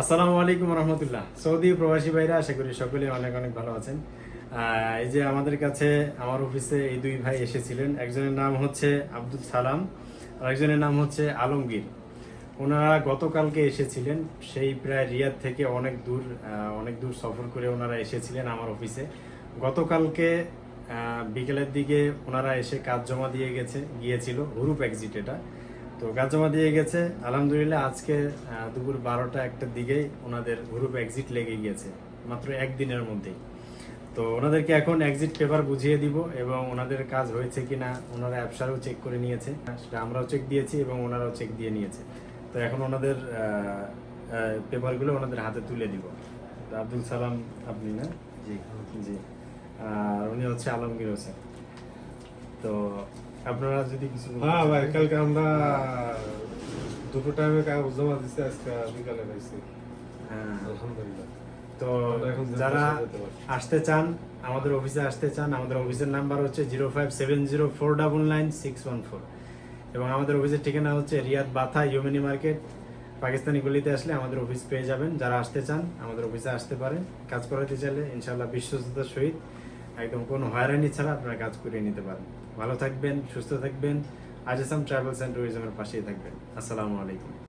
আসসালামু আলাইকুম রহমতুল্লাহ। সৌদি প্রবাসী ভাইরা, আশা করি সকলেই অনেক অনেক ভালো আছেন। এই যে আমাদের কাছে আমার অফিসে এই দুই ভাই এসেছিলেন। একজনের নাম হচ্ছে আব্দুল সালাম, আর একজনের নাম হচ্ছে আলমগীর। ওনারা গতকালকে এসেছিলেন, সেই প্রায় রিয়াদ থেকে অনেক দূর অনেক দূর সফর করে ওনারা এসেছিলেন আমার অফিসে। গতকালকে বিকেলের দিকে ওনারা এসে কাজ জমা দিয়ে গেছে, গিয়েছিল, হুরুপ এক্সিট এটা। তো কাজ জমা দিয়ে গেছে। আলহামদুলিল্লাহ আজকে দুপুর বারোটা একটার দিকেই ওনাদের গ্রুপ এক্সিট লেগে গিয়েছে মাত্র একদিনের মধ্যেই। তো ওনাদেরকে এখন এক্সিট পেপার বুঝিয়ে দিব এবং ওনাদের কাজ হয়েছে কি না ওনারা অ্যাপসারও চেক করে নিয়েছে। সেটা আমরাও চেক দিয়েছি এবং ওনারাও চেক দিয়ে নিয়েছে। তো এখন ওনাদের পেপারগুলো ওনাদের হাতে তুলে দিব। তো আব্দুল সালাম আপনি না? জি। জি। আর উনি হচ্ছে আলমগীর হোসেন। তো আপনারা যদি কিছু হ্যাঁ ভাই কালকে আমরা দুটো টাইমে কাগজ জমা দিচ্ছি আজকে বিকালে পাইছি। হ্যাঁ। আলহামদুলিল্লাহ। তো যারা আসতে চান আমাদের অফিসে আসতে চান আমাদের অফিসের নাম্বার হচ্ছে zero five seven zero four double nine six one four এবং আমাদের অফিসের ঠিকানা হচ্ছে রিয়াদ বাথা ইউমিনি মার্কেট। পাকিস্তানি গলিতে আসলে আমাদের অফিস পেয়ে যাবেন। যারা আসতে চান আমাদের অফিসে আসতে পারেন। কাজ করাতে চাইলে ইনশাল্লাহ বিশ্বস্ততার সহিত। একদম কোনো হয়রানি ছাড়া আপনারা কাজ করে নিতে পারেন। ভালো থাকবেন, সুস্থ থাকবেন। আজ আসাম ট্রাভেলস অ্যান্ড ট্যুরিজমের পাশেই থাকবেন। আসসালামু আলাইকুম।